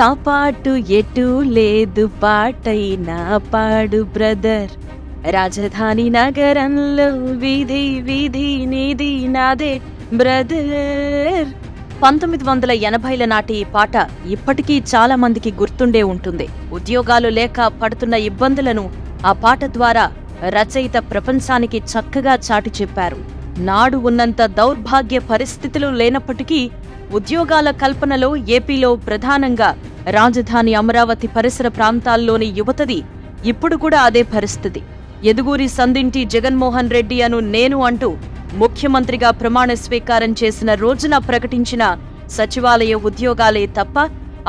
సాపాటు ఎటు లేదు పాటైనా పాడు బ్రదర్. రాజధాని నగరంలో వీధి వీధి నీది నాదే బ్రదర్. పంతొమ్మిది వందల ఎనభైల నాటి ఈ పాట ఇప్పటికీ చాలా మందికి గుర్తుండే ఉంటుంది. ఉద్యోగాలు లేక పడుతున్న ఇబ్బందులను ఆ పాట ద్వారా రచయిత ప్రపంచానికి చక్కగా చాటి చెప్పారు. నాడు ఉన్నంత దౌర్భాగ్య పరిస్థితులు లేనప్పటికీ ఉద్యోగాల కల్పనలో ఏపీలో ప్రధానంగా రాజధాని అమరావతి పరిసర ప్రాంతాల్లోని యువతది ఇప్పుడు కూడా అదే పరిస్థితి. ఎదుగూరి సందింటి జగన్మోహన్ రెడ్డి అను నేను అంటూ ముఖ్యమంత్రిగా ప్రమాణ స్వీకారం చేసిన రోజున ప్రకటించిన సచివాలయ ఉద్యోగాలే తప్ప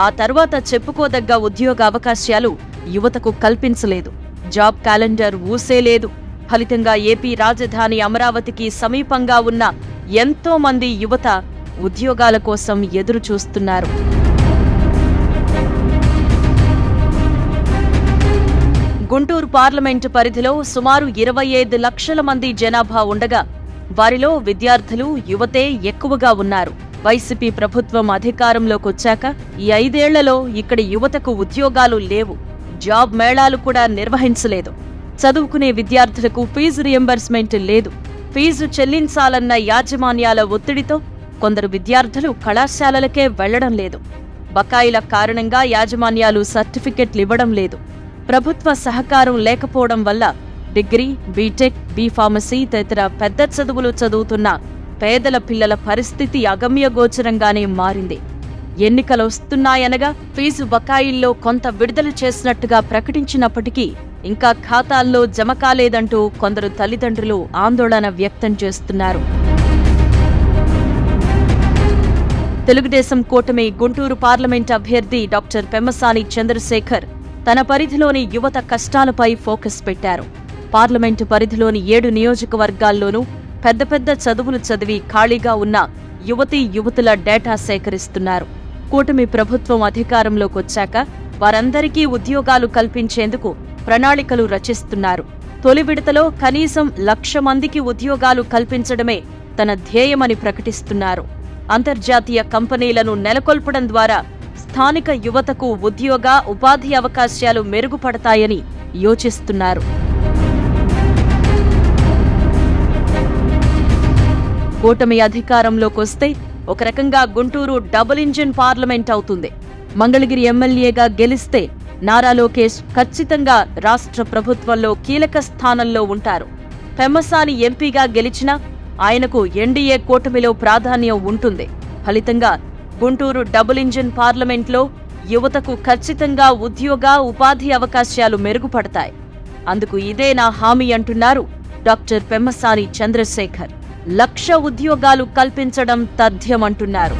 ఆ తర్వాత చెప్పుకోదగ్గ ఉద్యోగ అవకాశాలు యువతకు కల్పించలేదు. జాబ్ క్యాలెండర్ ఊసేలేదు ఫలితంగా ఏపీ రాజధాని అమరావతికి సమీపంగా ఉన్న ఎంతో మంది యువత ఉద్యోగాల కోసం ఎదురు చూస్తున్నారు గుంటూరు పార్లమెంటు పరిధిలో సుమారు ఇరవై ఐదు లక్షల మంది జనాభా ఉండగా వారిలో విద్యార్థులు యువతే ఎక్కువగా ఉన్నారు. వైసీపీ ప్రభుత్వం అధికారంలోకి వచ్చాక ఈ ఐదేళ్ళలో ఇక్కడ యువతకు ఉద్యోగాలు లేవు. జాబ్ మేళాలు కూడా నిర్వహించలేదు. చదువుకునే విద్యార్థులకు ఫీజు రియంబర్స్మెంట్ లేదు. ఫీజు చెల్లించాలన్న యాజమాన్యాల ఒత్తిడితో కొందరు విద్యార్థులు కళాశాలలకే వెళ్ళడం లేదు. బకాయిల కారణంగా యాజమాన్యాలు సర్టిఫికెట్లు ఇవ్వడం లేదు. ప్రభుత్వ సహకారం లేకపోవడం వల్ల డిగ్రీ బీటెక్ బీ ఫార్మసీ తదితర పెద్ద చదువులు చదువుతున్న పేదల పిల్లల పరిస్థితి అగమ్యగోచరంగానే మారింది. ఎన్నికలు వస్తున్నాయనగా ఫీజు బకాయిల్లో కొంత విడుదల చేసినట్టుగా ప్రకటించినప్పటికీ ఇంకా ఖాతాల్లో జమ కాలేదంటూ కొందరు తల్లిదండ్రులు ఆందోళన వ్యక్తం చేస్తున్నారు. తెలుగుదేశం కూటమి గుంటూరు పార్లమెంట్ అభ్యర్థి డాక్టర్ పెమ్మసాని చంద్రశేఖర్ తన పరిధిలోని యువత కష్టాలపై ఫోకస్ పెట్టారు. పార్లమెంటు పరిధిలోని ఏడు నియోజకవర్గాల్లోనూ పెద్ద పెద్ద చదువులు చదివి ఖాళీగా ఉన్న యువతీ యువతుల డేటా సేకరిస్తున్నారు. కూటమి ప్రభుత్వం అధికారంలోకి వచ్చాక వారందరికీ ఉద్యోగాలు కల్పించేందుకు ప్రణాళికలు రచిస్తున్నారు. తొలి విడతలో కనీసం లక్ష మందికి ఉద్యోగాలు కల్పించడమే తన ధ్యేయమని ప్రకటిస్తున్నారు. అంతర్జాతీయ కంపెనీలను నెలకొల్పడం ద్వారా స్థానిక యువతకు ఉద్యోగ ఉపాధి అవకాశాలు మెరుగుపడతాయని యోచిస్తున్నారు. కూటమి అధికారంలోకొస్తే ఒక రకంగా గుంటూరు డబుల్ ఇంజిన్ పార్లమెంట్ అవుతుంది. మంగళగిరి ఎమ్మెల్యేగా గెలిస్తే నారా లోకేష్ ఖచ్చితంగా రాష్ట్ర ప్రభుత్వంలో కీలక స్థానంలో ఉంటారు. పెమ్మసాని ఎంపీగా గెలిచినా ఆయనకు ఎన్డీఏ కూటమిలో ప్రాధాన్యం ఉంటుంది. ఫలితంగా గుంటూరు డబుల్ ఇంజిన్ పార్లమెంట్లో యువతకు ఖచ్చితంగా ఉద్యోగ ఉపాధి అవకాశాలు మెరుగుపడతాయి. అందుకు ఇదే నా హామీ అంటున్నారు డాక్టర్ పెమ్మసాని చంద్రశేఖర్. లక్ష ఉద్యోగాలు కల్పించడం తథ్యమంటున్నారు.